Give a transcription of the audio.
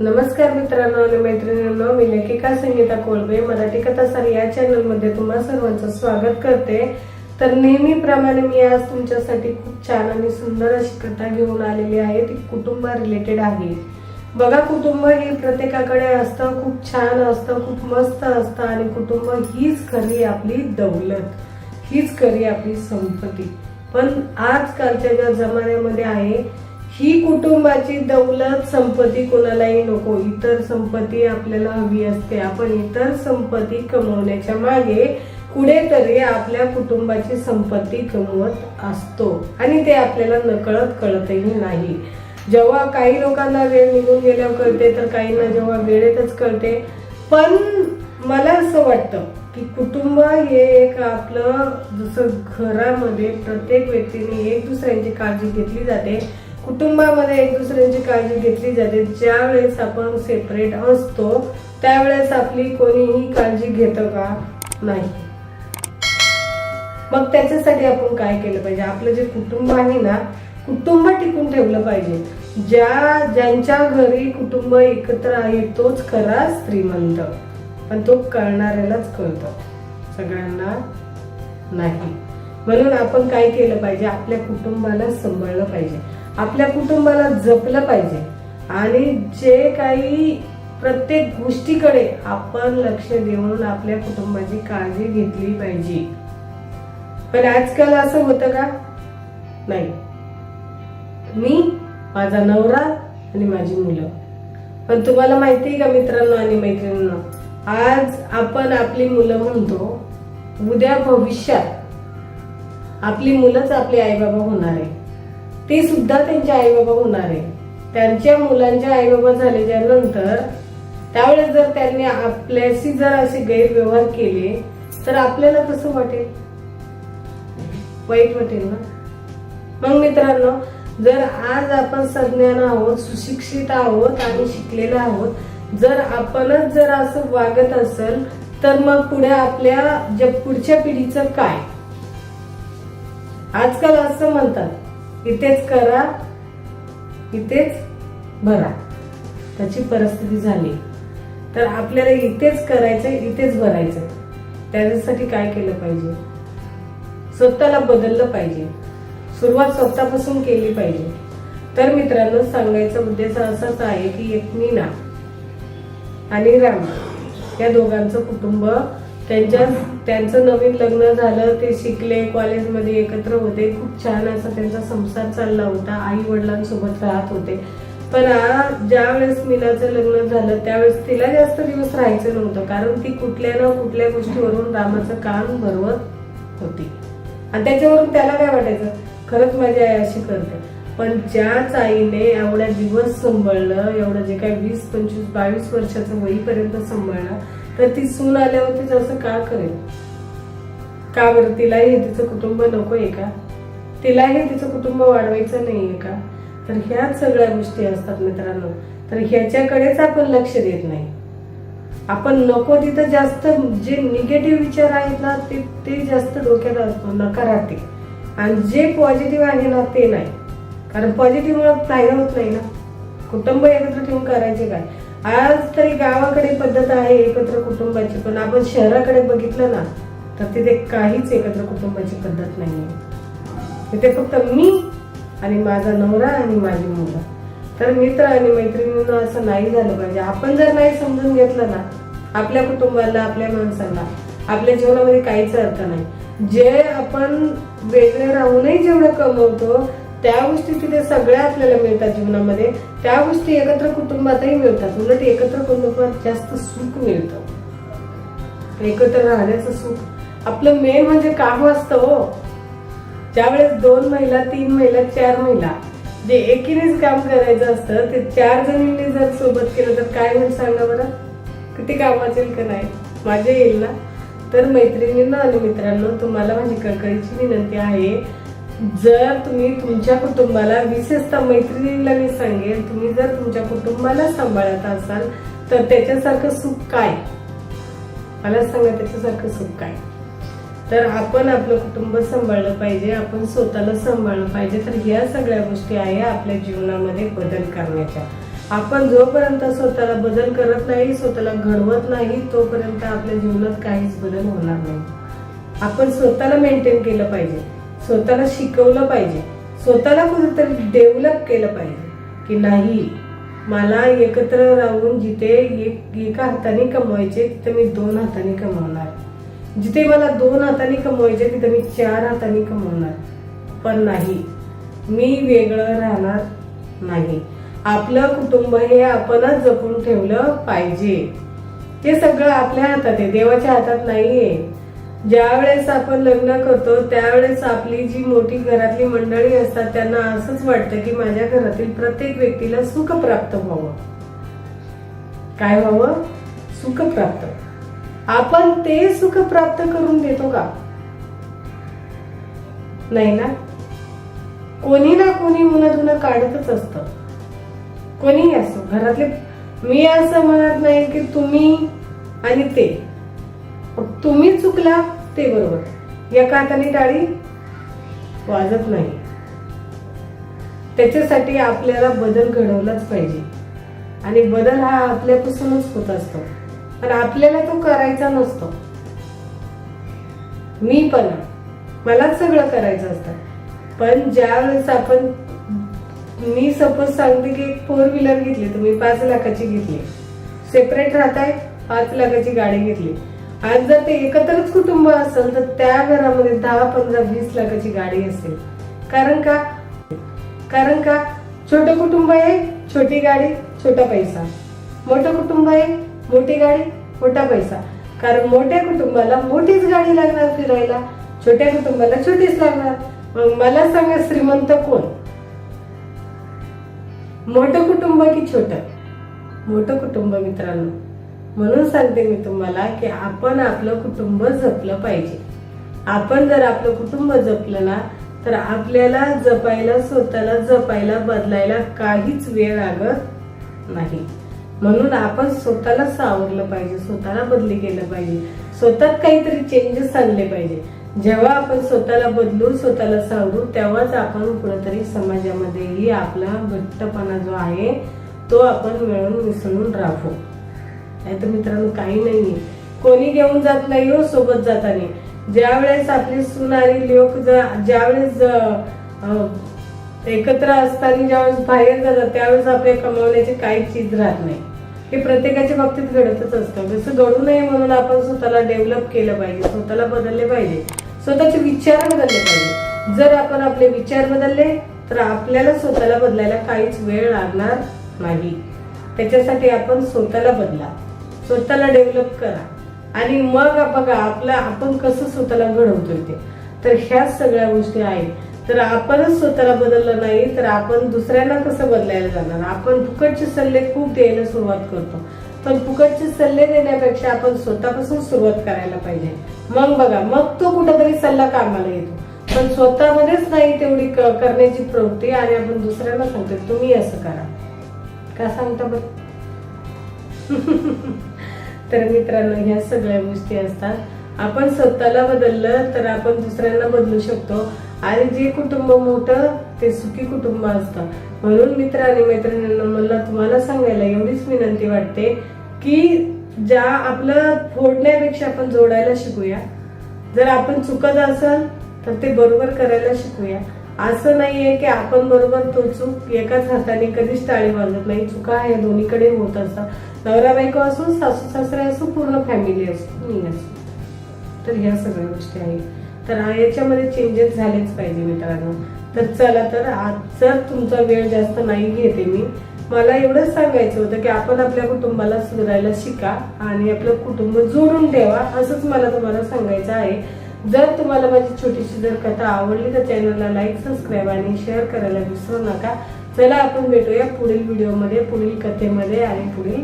नमस्कार मित्रांनो आणि मैत्रिणींनो मी लेखिका संगीता कोळबे मराठी कथासार या चॅनलमध्ये तुम्हा सर्वांचं स्वागत करते. तर नेहमीप्रमाणे मी आज तुमच्यासाठी खूप छान आणि सुंदर अशी कथा घेऊन आलेली आहे. ती कुटुंब रिलेटेड आहे. बघा कुटुंब हे प्रत्येकाकडे असतं. खूप छान असतं खूप मस्त असतं आणि कुटुंब हीच खरी आपली दौलत हीच खरी आपली संपत्ती. पण आजकालच्या ज्या जमान्यामध्ये आहे ही कुटुंबाची दौलत संपत्ती कोणालाही नको. इतर संपत्ती आपल्याला हवी असते. आपण इतर संपत्ती कमवण्याच्या मागे कुठेतरी आपल्या कुटुंबाची संपत्ती कमवत असतो. आणि ते आपल्याला नकळत कळतही नाही. जेव्हा काही लोकांना वेळ निघून गेल्यावर कळते तर काहींना जेव्हा वेळेतच कळते. पण मला असं वाटतं की कुटुंब हे एक आपलं जसं घरामध्ये प्रत्येक व्यक्तीने एक दुसऱ्यांची काळजी घेतली जाते. कुटुंबामध्ये एक दुसऱ्यांची काळजी घेतली जाते. ज्यावेळेस आपण सेपरेट असतो त्यावेळेस आपली कोणीही काळजी घेतं का नाही. मग त्याच्यासाठी आपण काय केलं पाहिजे? आपलं जे कुटुंब आहे ना कुटुंब टिकून ठेवलं पाहिजे. ज्या ज्यांच्या घरी कुटुंब एकत्र आहे तोच खरा श्रीमंत. पण तो कळणाऱ्यालाच कळतं. सगळ्यांना नाही. म्हणून आपण काय केलं पाहिजे? आपल्या कुटुंबाला सांभाळलं पाहिजे. आपल्या कुटुंबाला जपलं पाहिजे. आणि जे काही प्रत्येक गोष्टीकडे आपण लक्ष देऊन आपल्या कुटुंबाची काळजी घेतली पाहिजे. पण आजकाल असं होतं का? नाही. मी माझा नवरा आणि माझी मुलं. पण तुम्हाला माहिती आहे का मित्रांनो आणि मैत्रिणींना? आज आपण आपली मुलं म्हणतो उद्या भविष्यात आपली मुलंच आपले आईबाबा होणार आहे. ते सुद्धा त्यांचे आई बाबा होणार आहे. त्यांच्या मुलांच्या आई बाबा झाल्याच्यानंतर त्यावेळेस जर त्यांनी आपल्याशी जर असे गैरव्यवहार केले तर आपल्याला कसं वाटेल? वाईट वाटेल ना? मग मित्रांनो जर आज आपण सज्ञान आहोत सुशिक्षित आहोत आणि शिकलेलो आहोत जर आपणच जर असं वागत असेल तर मग पुढे आपल्या ज्या पुढच्या पिढीचं काय? आजकाल असं म्हणतात इथेच करा इथेच भरा. त्याची परिस्थिती झाली. तर आपल्याला इथेच करायचं इथेच भरायचं त्याच्यासाठी काय केलं पाहिजे? स्वतःला बदललं पाहिजे. सुरुवात स्वतःपासून केली पाहिजे. तर मित्रांनो सांगायचा उद्देश असाच आहे की एक मीना आणि राम या दोघांचं कुटुंब त्यांच्या त्यांचं नवीन लग्न झालं ते शिकले कॉलेजमध्ये एकत्र होते. खूप छान असा त्यांचा संसार चालला होता. आई वडिलांसोबत राहत होते. पण ज्या वेळेस मीनाचं लग्न झालं त्यावेळेस तिला जास्त दिवस राहायचं नव्हतं. कारण ती कुठल्या ना कुठल्या गोष्टीवरून रामाचं काम भरवत होती. आणि त्याच्यावरून त्याला काय वाटायचं? खरंच माझी आई अशी करते. पण ज्याच आईने एवढ्या दिवस सांभाळलं एवढं जे काय वीस पंचवीस बावीस वर्षाचं वयीपर्यंत सांभाळलं तर ती सून आल्यावरती जसं का करेल? का बरं? तिलाही तिचं कुटुंब नको आहे का? तिलाही तिचं कुटुंब वाढवायचं नाही आहे का? तर ह्याच सगळ्या गोष्टी असतात मित्रांनो. तर ह्याच्याकडेच आपण लक्ष देत नाही. आपण नको तिथं जास्त जे निगेटिव्ह विचार आहेत ना ते ते जास्त डोक्यात असतो नकारात्मक. आणि जे पॉझिटिव्ह आहे ना ते नाही. कारण पॉझिटिव्ह फायदा होत नाही ना. कुटुंब एकत्र ठेवून करायचे काय? आज तरी गावाकडे पद्धत आहे एकत्र कुटुंबाची पण आपण शहराकडे बघितलं ना तर तिथे काहीच एकत्र कुटुंबाची पद्धत नाहीये. तिथे फक्त मी आणि माझा नवरा आणि माझी मुलं. तर मित्र आणि मैत्रिणींना असं नाही झालं पाहिजे. आपण जर नाही समजून घेतलं ना आपल्या कुटुंबाला आपल्या माणसाला आपल्या जीवनामध्ये काहीच अर्थ नाही. जे आपण वेगळे राहूनही जेवढं कमवतो त्या गोष्टी तिथे सगळ्या आपल्याला मिळतात जीवनामध्ये. त्या गोष्टी एकत्र कुटुंबातही मिळतात. उलट एकत्र कुटुंबात जास्त सुख मिळतं. एकत्र राहण्याचं सुख. आपलं मेन म्हणजे काम असतं हो. ज्यावेळेस दोन महिला तीन महिला चार महिला जे एकीनेच काम करायचं असतं ते चार जणींनी जर सोबत केलं तर काय होईल सांगा बरं? किती काम वाचेल का नाही? माझे येईल ना? तर मैत्रिणींना आणि मित्रांनो तुम्हाला माझी कळकळीची विनंती आहे जर तुम्ही तुमच्या कुटुंबाला विशेषतः मैत्रिणींना मी सांगेल तुम्ही जर तुमच्या कुटुंबाला सांभाळत असाल तर त्याच्यासारखं सुख काय? मला सांगा त्याच्यासारखं सुख काय? तर आपण आपलं कुटुंब सांभाळलं पाहिजे आपण स्वतःला सांभाळलं पाहिजे. तर ह्या सगळ्या गोष्टी आहे आपल्या जीवनामध्ये बदल करण्याच्या. आपण जोपर्यंत स्वतःला बदल करत नाही स्वतःला घडवत नाही तोपर्यंत आपल्या जीवनात काहीच बदल होणार नाही. आपण स्वतःला मेंटेन केलं पाहिजे. स्वतःला शिकवलं पाहिजे. स्वतःला कुठेतरी डेव्हलप केलं पाहिजे. की नाही मला एकत्र राहून जिथे एक एका हाताने कमवायचे तिथे मी दोन हाताने कमवणार. जिथे मला दोन हाताने कमवायचे तिथे मी चार हाताने कमवणार. पण नाही मी वेगळं राहणार नाही. आपलं कुटुंब हे आपणच जपून ठेवलं पाहिजे. ते सगळं आपल्या हातात आहे. देवाच्या हातात नाहीये. ज्या वेळेस आपण लग्न करतो त्यावेळेस आपली जी मोठी घरातली मंडळी असतात त्यांना असंच वाटतं की माझ्या घरातील प्रत्येक व्यक्तीला सुख प्राप्त व्हावं. काय व्हावं? सुख प्राप्त. आपण ते सुख प्राप्त करून देतो का? नाही ना? कोणी ना कोणी उन्हातून काढतच असतं. कोणीही असो घरातले मी असं म्हणत नाही की तुम्ही आणि ते. तुम्ही चुकला ते बरोबर. एका हाताने टाळी वाजत नाही. त्याच्यासाठी आपल्याला बदल घडवलाच पाहिजे. आणि बदल हा आपल्यापासूनच होत असतो. पण आपल्याला तो करायचा नसतो. मी पण मलाच सगळं करायचं असतं. पण ज्या वेळेस आपण मी सपोज सांगते की एक फोर व्हीलर घेतली तुम्ही पाच लाखाची घेतली. सेपरेट राहताय पाच लाखाची गाडी घेतली. आज जर ते एकत्रच कुटुंब असेल तर त्या घरामध्ये दहा पंधरा वीस लाखाची गाडी असेल. कारण का? कारण का? छोटं कुटुंब आहे छोटी गाडी छोटा पैसा. मोठं कुटुंब आहे मोठी गाडी मोठा पैसा. कारण मोठ्या कुटुंबाला मोठीच गाडी लागणार फिरायला छोट्या कुटुंबाला छोटीच लागणार. मग मला सांगा श्रीमंत कोण? मोठं कुटुंब की छोटं? मोठं कुटुंब मित्रांनो. म्हणून सांगते मी तुम्हाला की आपण आपलं कुटुंब जपलं पाहिजे. आपण जर आपलं कुटुंब जपलं ना तर आपल्याला जपायला स्वतःला जपायला बदलायला काहीच वेळ लागत नाही. म्हणून आपण स्वतःला सावरलं पाहिजे स्वतःला बदली केलं पाहिजे. स्वतःत काहीतरी चेंजेस आणले पाहिजे. जेव्हा आपण स्वतःला बदलू स्वतःला सावरू तेव्हाच आपण कुठेतरी समाजामध्येही आपला घट्टपणा जो आहे तो आपण मिळून मिसळून राहू. नाही तर मित्रांनो काही नाहीये. कोणी घेऊन जात नाही हो सोबत जाताना. ज्या वेळेस आपली सुनारी लोक ज्यावेळेस एकत्र असताना ज्यावेळेस बाहेर जातात त्यावेळेस आपल्या कमावण्याची काही चीज राहत नाही. हे प्रत्येकाच्या बाबतीत घडतच असतं. जसं घडू नये म्हणून आपण स्वतःला डेव्हलप केलं पाहिजे स्वतःला बदलले पाहिजे. स्वतःचे विचार बदलले पाहिजे. जर आपण आपले विचार बदलले तर आपल्याला स्वतःला बदलायला काहीच वेळ लागणार नाही. त्याच्यासाठी आपण स्वतःला बदला. स्वतःला डेव्हलप करा. आणि मग बघा आपलं आपण कसं स्वतःला घडवतोय ते. तर ह्याच सगळ्या गोष्टी आहेत. तर आपणच स्वतःला बदललं नाही तर आपण दुसऱ्यांना कसं बदलायला जाणार? आपण फुकटचे सल्ले खूप द्यायला सुरुवात करतो. पण फुकटचे सल्ले देण्यापेक्षा आपण स्वतःपासून सुरुवात करायला पाहिजे. मग बघा मग तो कुठेतरी सल्ला कामाला येतो. पण स्वतःमध्येच नाही तेवढी क- करण्याची प्रवृत्ती आणि आपण दुसऱ्यांना सांगतो तुम्ही असं करा. का सांगता बरं? तर मित्रांनो ह्या सगळ्या गोष्टी असतात. आपण स्वतःला बदललं तर आपण दुसऱ्यांना बदलू शकतो. आणि जे कुटुंब मोठं ते सुखी कुटुंब असतं. म्हणून मित्र आणि मैत्रिणींना मला तुम्हाला सांगायला एवढीच विनंती वाटते की ज्या आपलं फोडण्यापेक्षा आपण जोडायला शिकूया. जर आपण चुकत असेल तर ते बरोबर करायला शिकूया. असं नाहीये की आपण बरोबर तो चूक एकाच हाताने कधीच टाळी वाजत नाही. चुका हे दोन्हीकडे होत असतात. नवरा बायको असो सासू सासरे असो पूर्ण फॅमिली असो मी असो तर ह्या सगळ्या गोष्टी आहेत. तर याच्यामध्ये चेंजेस झालेच पाहिजे मित्रांनो. तर चला तर आज जर तुमचा वेळ जास्त नाही घेते मी मला एवढंच सांगायचं होतं की आपण आपल्या कुटुंबाला सुधारायला शिका आणि आपलं कुटुंब जोडून ठेवा असंच मला तुम्हाला सांगायचं आहे. जर तुम्हाला माझी छोटीशी जर कथा आवडली तर चॅनलला लाईक सबस्क्राईब आणि शेअर करायला विसरू नका. चला आपण भेटूया पुढील व्हिडिओमध्ये पुढील कथेमध्ये आणि पुढील